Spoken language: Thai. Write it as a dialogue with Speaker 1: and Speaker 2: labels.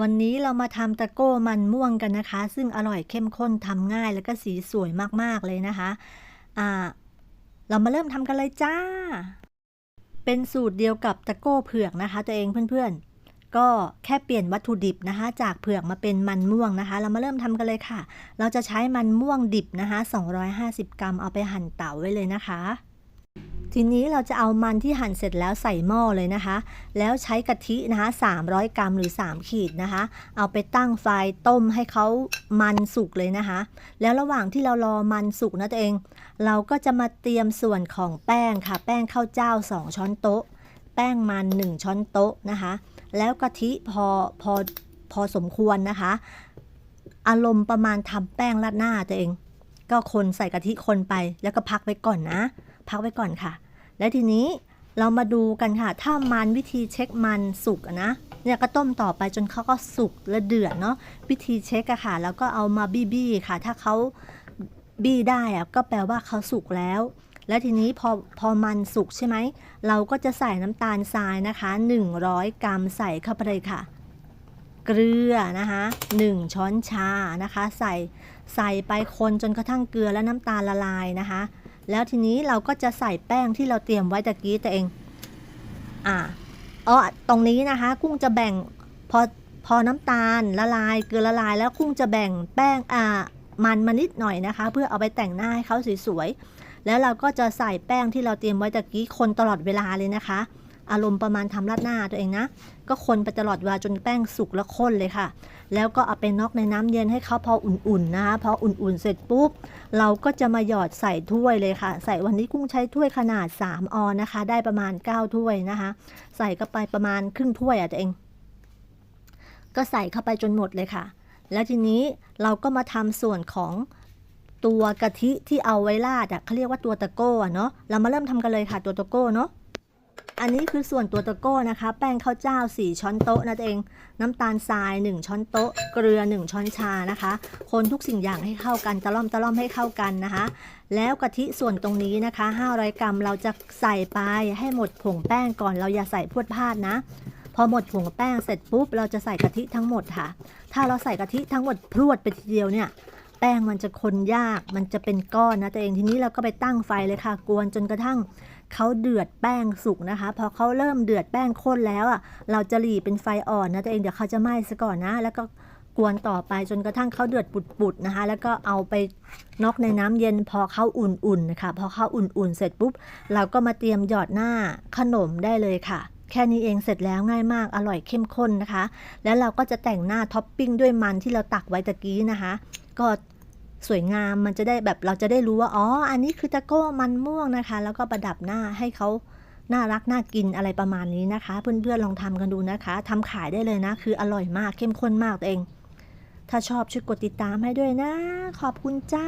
Speaker 1: วันนี้เรามาทำตะโก้มันม่วงกันนะคะ ซึ่งอร่อยเข้มข้นทำง่ายแล้วก็สีสวยมากๆเลยนะคะอ่าเรามาเริ่มทำกันเลยจ้า เป็นสูตรเดียวกับตะโก้เผือกนะคะ ตัวเองเพื่อนๆ ก็แค่เปลี่ยนวัตถุดิบนะคะ จากเผือกมาเป็นมันม่วงนะคะ เรามาเริ่มทำกันเลยค่ะ เราจะใช้มันม่วงดิบนะคะ 250 กรัมเอาไปหั่นเต๋าไว้เลยนะคะ ทีนี้เราจะเอามันที่หั่นเสร็จแล้วใส่หม้อเลยนะคะ แล้วใช้กะทินะคะ 300 กรัมหรือ 3 ขีดนะคะ เอาไปตั้งไฟต้มให้เขามันสุกเลยนะคะ แล้วระหว่างที่เรารอมันสุกนะตัวเอง เราก็จะมาเตรียมส่วนของแป้งค่ะ แป้งข้าวเจ้า 2 ช้อนโต๊ะ แป้งมัน 1 ช้อนโต๊ะนะคะ แล้วกะทิพอพอพอสมควรนะคะ อารมณ์ประมาณทำแป้งราดหน้าตัวเอง ก็คนใส่กะทิคนไปแล้วก็พักไว้ก่อนนะพักไว้ก่อนค่ะ และทีนี้เรามาดูกันค่ะ ถ้ามันวิธีเช็คมันสุกนะ เนี่ยก็ต้มต่อไปจนเขาก็สุกและเดือดเนาะ วิธีเช็คอะค่ะ แล้วก็เอามาบี้บี้ค่ะ ถ้าเขาบี้ได้อะก็แปลว่าเขาสุกแล้ว และทีนี้พอพอมันสุกใช่ไหม เราก็จะใส่น้ำตาลทรายนะคะ 100 กรัมใส่เข้าไปเลยค่ะ เกลือนะคะ1ช้อนชานะคะ ใส่ใส่ไปคนจนกระทั่งเกลือและน้ำตาลละลายนะคะ แล้วทีนี้เราก็จะใส่แป้งที่เราเตรียมไว้ตะกี้ตัวเอง อ่าอ๋อตรงนี้นะคะ กุ้งจะแบ่งพอพอน้ำตาลละลายเกลือละลายแล้วกุ้งจะแบ่งแป้งอ่ามันมานิดหน่อยนะคะ เพื่อเอาไปแต่งหน้าให้เขาสวยๆแล้วเราก็จะใส่แป้งที่เราเตรียมไว้ตะกี้คนตลอดเวลาเลยนะคะ อารมณ์ประมาณทำราดหน้าตัวเองนะ ก็คนไปตลอดเวลาจนแป้งสุกแล้วข้นเลยค่ะ แล้วก็เอาไปน็อกในน้ำเย็นให้เขาพออุ่นๆนะคะพออุ่นๆเสร็จปุ๊บ เราก็จะมาหยอดใส่ถ้วยเลยค่ะ ใส่วันนี้กุ้งใช้ถ้วยขนาด 3 ออนนะคะ ได้ประมาณ 9 ถ้วยนะคะ ใส่เข้าไปประมาณครึ่งถ้วยอะตัวเอง ก็ใส่เข้าไปจนหมดเลยค่ะ แล้วทีนี้เราก็มาทำส่วนของตัวกะทิที่เอาไว้ราดอะเขาเรียกว่าตัวตะโก้เนาะเรามาเริ่มทำกันเลยค่ะตัวตะโก้เนาะ อันนี้คือส่วนตัวตะโก้นะคะ แป้งข้าวเจ้า 4 ช้อนโต๊ะนะตัวเอง น้ำตาลทราย 1 ช้อนโต๊ะ เกลือ 1 ช้อนชานะคะ คนทุกสิ่งอย่างให้เข้ากันตะล่อมตะล่อมให้เข้ากันนะคะ แล้วกะทิส่วนตรงนี้นะคะ 500 กรัมเราจะใส่ไปให้หมดผงแป้งก่อนเราอย่าใส่พรวดพลาดนะพอหมดผงแป้งเสร็จปุ๊บเราจะใส่กะทิทั้งหมดค่ะ ถ้าเราใส่กะทิทั้งหมดพรวดไปทีเดียวเนี่ย แป้งมันจะคนยาก มันจะเป็นก้อนนะตัวเองทีนี้เราก็ไปตั้งไฟเลยค่ะ กวนจนกระทั่งเขาเดือดแป้งสุกนะคะ พอเขาเริ่มเดือดแป้งข้นแล้วอะ เราจะหลีเป็นไฟอ่อนนะตัวเองเดี๋ยวเขาจะไหม้ซะก่อนนะ แล้วก็กวนต่อไปจนกระทั่งเขาเดือดปุดๆนะคะ แล้วก็เอาไปนอกในน้ำเย็นพอเขาอุ่นๆนะคะ พอเขาอุ่นๆเสร็จปุ๊บ เราก็มาเตรียมหยอดหน้าขนมได้เลยค่ะแค่นี้เองเสร็จแล้วง่ายมากอร่อยเข้มข้นนะคะ แล้วเราก็จะแต่งหน้าท็อปปิ้งด้วยมันที่เราตักไว้ตะกี้นะคะ ก็สวยงามมันจะได้แบบเราจะได้รู้ว่าอ๋ออันนี้คือตะโก้มันม่วงนะคะ แล้วก็ประดับหน้าให้เขาน่ารักน่ากินอะไรประมาณนี้นะคะ เพื่อนๆลองทำกันดูนะคะทำขายได้เลยนะ คืออร่อยมากเข้มข้นมากตัวเอง ถ้าชอบช่วยกดติดตามให้ด้วยนะ ขอบคุณจ้า